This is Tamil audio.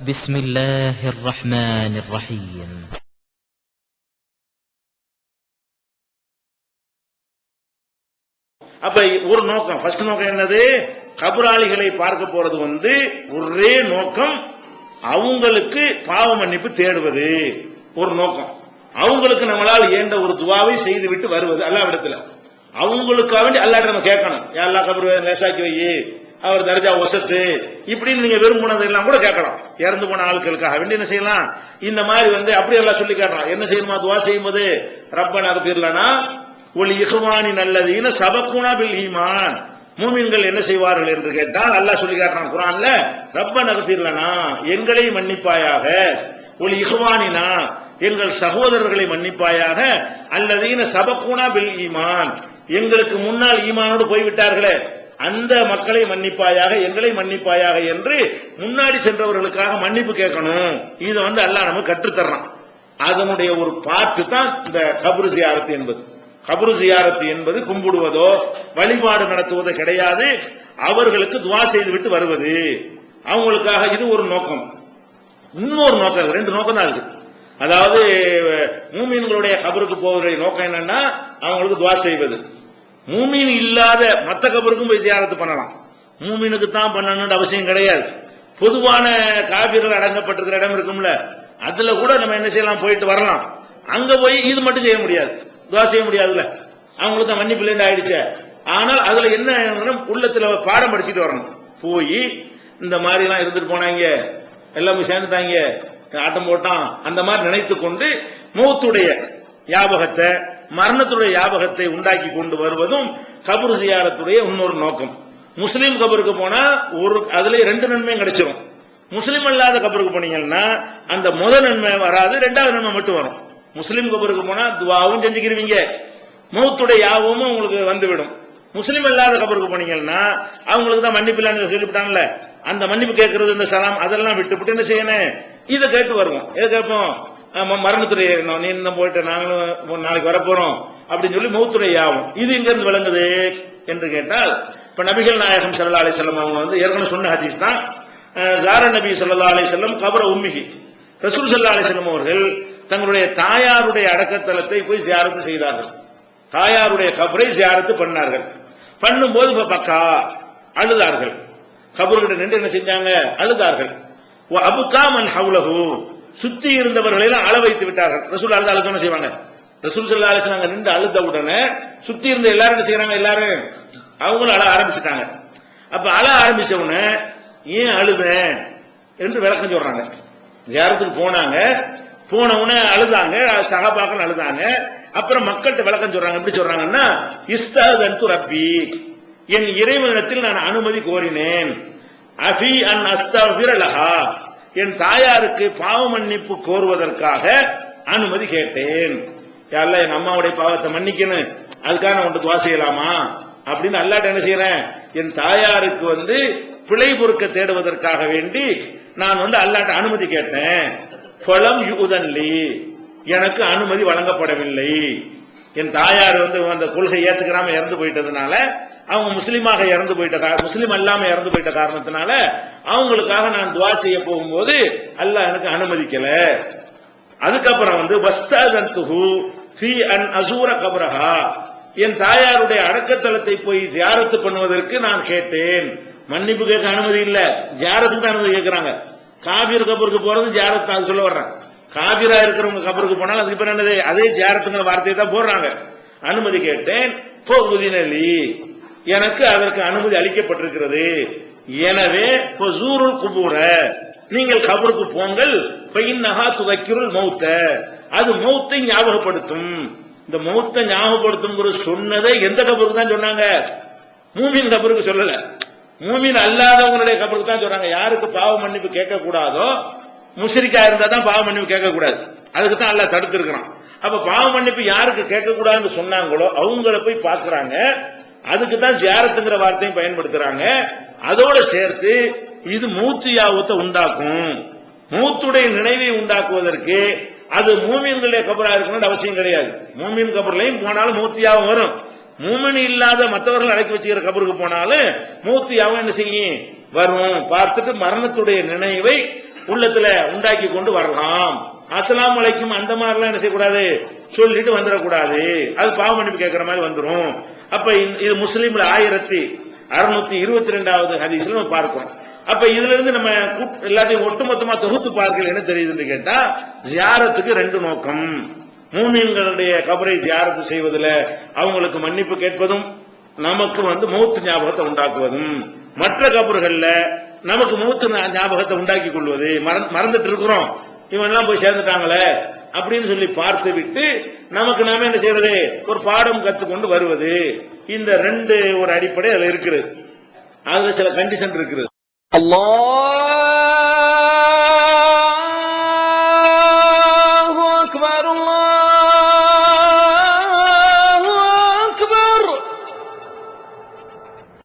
بسم الله الرحمن الرحيم அப்ப ஒரு நோக்கம் ஃபர்ஸ்ட் நோக்கம் என்னது கபராளிகளை பார்க்க போறது வந்து ஒரே நோக்கம் அவங்களுக்கு பாவ மன்னிப்பு தேடுவது ஒரு நோக்கம் அவங்களுக்கு நம்மளால் இயன்ற ஒரு துவாவை செய்து விட்டு வருவது அல்லாவிடத்துல அவங்களுக்காக வேண்டி அல்லாட்ட நம்ம கேட்கணும் எல்லா கபரு லேசாக்கி வை அவர் தர்ஜா ஒசத்து. இப்படின்னு நீங்க விரும்பினது எல்லாம் கூட கேட்கலாம். இறந்து போன ஆட்களுக்காக வேண்டி என்ன செய்யலாம்? இந்த மாதிரி வந்து அப்படி எல்லாம் சொல்லி காட்டுறான். என்ன செய்யணுமா? துவா செய்யும்போது ரப்பன் அகப்பிரலனா ஒளி இஹமானி நல்லது இன சபக்குனா பில் ஈமான். மூமின்கள் என்ன செய்வார்கள் என்று கேட்டால் அல்லாஹ் சொல்லி காட்டுறான் குரான்ல ரப்ப நகபிர்லனா எங்களை மன்னிப்பாயாக. ஒளி இஹ்வானினா எங்கள் சகோதரர்களை மன்னிப்பாயாக. அல்லதீன சபக்குனா பில் ஈமான். எங்களுக்கு முன்னால் ஈமானோடு போய்விட்டார்களே. அந்த மக்களை மன்னிப்பாயாக எங்களை மன்னிப்பாயாக என்று முன்னாடி சென்றவர்களுக்காக மன்னிப்பு கேட்கணும். இதை வந்து அல்லாஹ் நமக்கு கற்றுத்தர்றான் அதனுடைய ஒரு பாட்டு தான் இந்த கபரு ஜியாரத்து என்பது. கபரு ஜியாரத்து என்பது கும்பிடுவதோ வழிபாடு நடத்துவதோ கிடையாது. அவர்களுக்கு துவா செய்து விட்டு வருவது. அவங்களுக்காக இது ஒரு நோக்கம். இன்னொரு நோக்கம் ரெண்டு நோக்கம் தான் இருக்கு. அதாவது மூமீன்களுடைய கபருக்கு போவதுடைய நோக்கம் என்னன்னா அவங்களுக்கு துவா செய்வது. மூமீன் இல்லாத மத்த கபருக்கும் போய் ஜியாரத்து பண்ணலாம். மூமீனுக்கு தான் பண்ணணும்னு அவசியம் கிடையாது. பொதுவான காபிர்கள் அடங்கப்பட்டிருக்கிற இடம் இருக்கும்ல அதுல கூட நம்ம என்ன செய்யலாம் போயிட்டு வரலாம். அங்க போய் இது மட்டும் செய்ய முடியாது. துவா செய்ய முடியாதுல்ல. அவங்களுக்கு தான் மன்னிப்புலேருந்து ஆயிடுச்சு. ஆனால் அதுல என்ன உள்ளத்துல பாடம் படிச்சுட்டு வரணும். போய் இந்த மாதிரி எல்லாம் இருந்துட்டு போனாங்க எல்லாம் சேர்ந்துட்டாங்க ஆட்டம் போட்டான் அந்த மாதிரி நினைத்து கொண்டு மூத்துடைய ஞாபகத்தை மரணத்துடைய ஞாபகத்தை உண்டாக்கி கொண்டு வருவதும் கபூர் ஜியாரத்துடைய இன்னொரு நோக்கம். முஸ்லீம் கபருக்கு போனா ஒரு அதுல ரெண்டு நன்மையும் கிடைச்சிடும் முஸ்லீம் அல்லாத கபருக்கு போனீங்கன்னா அந்த முதல் நன்மை வராது ரெண்டாவது நன்மை மட்டும் வரும். முஸ்லீம் கபருக்கு போனா துவாவும் செஞ்சுக்கிருவீங்க. மௌத்துடைய யாபமும் உங்களுக்கு வந்துவிடும். முஸ்லீம் அல்லாத கபருக்கு போனீங்கன்னா அவங்களுக்கு தான் மன்னிப்பு இல்லைன்னு சொல்லிவிட்டாங்கல்ல. அந்த மன்னிப்பு கேட்கறது இந்த சலாம் அதெல்லாம் விட்டுவிட்டு என்ன செய்யணும்? இதை கேட்டு வருவோம். எதை கேட்போம்? மரணத்துறை ஏறணும். நீ இன்னும் போயிட்டு நாங்களும் நாளைக்கு வரப்போறோம் அப்படின்னு சொல்லி மௌத்துறை ஆகும். இது எங்க இருந்து விளங்குது என்று கேட்டால் இப்ப நபிகள் நாயகம் சல்லா அலி செல்லம் அவங்க வந்து ஏற்கனவே சொன்ன ஹதீஸ் தான். ஜார நபி சல்லா அலி செல்லம் கபர உம்மிகி ரசூல் சல்லா அலி செல்லம் அவர்கள் தங்களுடைய தாயாருடைய அடக்கத்தலத்தை போய் ஜியாரத்து செய்தார்கள். தாயாருடைய கபரை ஜியாரத்து பண்ணார்கள். பண்ணும்போது இப்ப பக்கா அழுதார்கள். கபர்கிட்ட நின்று என்ன செஞ்சாங்க? அழுதார்கள். அபுகா மன் சுத்தி இருந்தவர்களை எல்லாம் அழ வைத்து விட்டார்கள். ரசூல் அழுத அழுத்தம் செய்வாங்க? ரசூல் சல்லா அலிஸ்லாங்க நின்று அழுத உடனே சுத்தி இருந்த எல்லாரும் என்ன செய்யறாங்க எல்லாரும் அவங்களும் அழ ஆரம்பிச்சுட்டாங்க. அப்ப அழ ஆரம்பிச்ச உடனே ஏன் அழுத? என்று விளக்கம் சொல்றாங்க. ஜியாரத்துக்கு போனாங்க. போன உடனே அழுதாங்க. சகாபாக்கள் அழுதாங்க. அப்புறம் மக்கள்கிட்ட விளக்கம் சொல்றாங்க. எப்படி சொல்றாங்கன்னா இஸ்தாதன்து ரப்பி. என் இறைவனிடத்தில் நான் அனுமதி கோரினேன். அபி அன் அஸ்தா லஹா. என் தாயாருக்கு பாவ மன்னிப்பு கோருவதற்காக அனுமதி கேட்டேன். யாரெல்லாம் எங்க அம்மாவுடைய பாவத்தை மன்னிக்கணும். அதுக்காக நான் உன்ட்டு துவா செய்யலாமா? அப்படின்னு அல்லாட்ட என்ன செய்யறேன் என் தாயாருக்கு வந்து பிழை பொறுக்க தேடுவதற்காக வேண்டி நான் வந்து அல்லாட்ட அனுமதி கேட்டேன். பலம் யுதன்லி எனக்கு அனுமதி வழங்கப்படவில்லை. என் தாயார் வந்து அந்த கொள்கை ஏத்துக்கிறாம இறந்து போயிட்டதுனால அவங்க முஸ்லீமாக இறந்து போயிட்ட முஸ்லீம் அல்லாம இறந்து போயிட்ட காரணத்தினால அவங்களுக்காக நான் துவா செய்ய போகும்போது அல்லாஹ் எனக்கு அனுமதிக்கல. அதுக்கப்புறம் வந்து வஸ்தாதந்துஹு ஃபி அன் அசூர கபரஹா. என் தாயாருடைய அடக்கத்தலத்தை போய் ஜியாரத்து பண்ணுவதற்கு நான் கேட்டேன். மன்னிப்பு கேட்க அனுமதி இல்ல. ஜியாரத்துக்கு தான் அனுமதி கேட்கிறாங்க. காபீர் கபருக்கு போறது ஜியாரத் அது சொல்ல வர்றேன். காபீரா இருக்கிறவங்க கபருக்கு போனாலும் அதுக்கு பேர் என்னது? அதே ஜியாரத்துங்கிற வார்த்தையை தான் போடுறாங்க. அனுமதி கேட்டேன். போகுதினலி எனக்கு அதற்கு அனுமதி அளிக்கப்பட்டிருக்கிறது. எனவே ஜூருல் குபூர நீங்கள் கபருக்கு போங்கள் நகா துதைக்கிருள் மௌத்த. அது மௌத்தை ஞாபகப்படுத்தும். இந்த மௌத்தை ஞாபகப்படுத்தும் சொன்னதை எந்த கபருக்கு தான் சொன்னாங்க? மூமின் கபருக்கு சொல்லல. மூமின் அல்லாதவங்களுடைய கபருக்கு தான் சொல்றாங்க யாருக்கு பாவ மன்னிப்பு கேட்க கூடாதோ முஷ்ரிக்கா இருந்தா தான் பாவ மன்னிப்பு கேட்க கூடாது அதுக்கு தான் அல்லாஹ் தடுத்திருக்கிறான். அப்ப பாவ மன்னிப்பு யாருக்கு கேட்க கூடாதுன்னு சொன்னாங்களோ அவங்கள போய் பாக்குறாங்க அதுக்கு தான் ஜியாரத்துங்கிற வார்த்தையும் பயன்படுத்துறாங்க. அதோட சேர்த்து இது மூத்து யாவத்தை உண்டாக்கும். மூத்துடைய நினைவை உண்டாக்குவதற்கு அது மூமியன்களுடைய கபரா இருக்கணும்னு அவசியம் கிடையாது. மூமியன் கபர்லையும் போனாலும் மூத்தியாவும் வரும். மூமின் இல்லாத மற்றவர்கள் அடக்கி வச்சுக்கிற கபருக்கு போனாலும் மூத்தியாவும் என்ன செய்யும்? வரும். பார்த்துட்டு மரணத்துடைய நினைவை உள்ளத்துல உண்டாக்கி கொண்டு வரலாம். அசலாம் அலைக்கும் அந்த மாதிரிலாம் என்ன செய்யக்கூடாது? சொல்லிட்டு வந்துடக்கூடாது. அது பாவ மன்னிப்பு கேட்கிற மாதிரி வந்துடும் அப்ப இது முஸ்லீம்ல ஆயிரத்தி அறுநூத்தி இருபத்தி ரெண்டாவது ஹதீஸ்ல நம்ம பார்க்கிறோம் அப்ப இதுல இருந்து நம்ம எல்லாத்தையும் ஒட்டுமொத்தமா தொகுத்து பார்க்கல என்ன தெரியுதுன்னு கேட்டா ஜியாரத்துக்கு ரெண்டு நோக்கம். மூமின்களுடைய கபரை ஜியாரத்து செய்வதில் அவங்களுக்கு மன்னிப்பு கேட்பதும் நமக்கு வந்து மூத்து ஞாபகத்தை உண்டாக்குவதும். மற்ற கபர்கள்ல நமக்கு மூத்து ஞாபகத்தை உண்டாக்கி கொள்வது. மறந்துட்டு இருக்கிறோம். இவன் எல்லாம் போய் சேர்ந்துட்டாங்களே. அப்படின்னு சொல்லி பார்த்து விட்டு நமக்கு நாம என்ன செய்யறது? ஒரு பாடம் கத்துக்கொண்டு வருவது. இந்த ரெண்டு ஒரு அடிப்படை அதுல இருக்கிறது அதுல சில கண்டிஷன் இருக்கிறது அல்லா